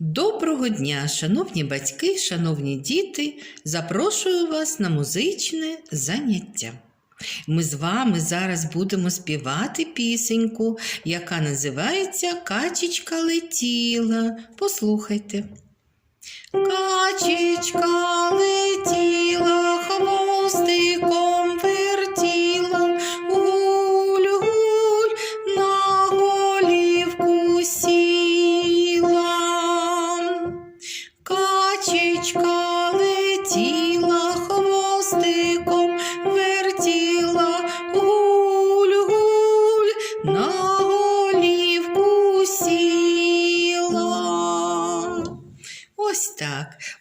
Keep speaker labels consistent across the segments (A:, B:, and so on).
A: Доброго дня, шановні батьки, шановні діти, запрошую вас на музичне заняття. Ми з вами зараз будемо співати пісеньку, яка називається Качечка летіла. Послухайте. Качечка летіла,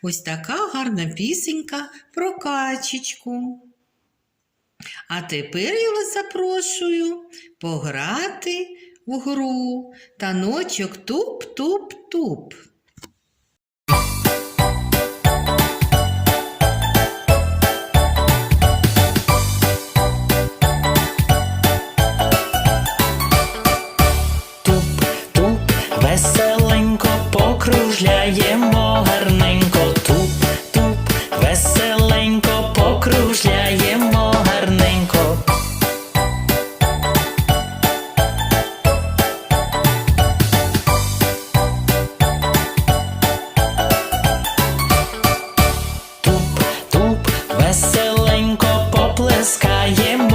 A: Ось така гарна пісенька про качечку. А тепер я вас запрошую пограти в гру таночок туп-туп-туп. Туп-туп веселенько покружляє. Em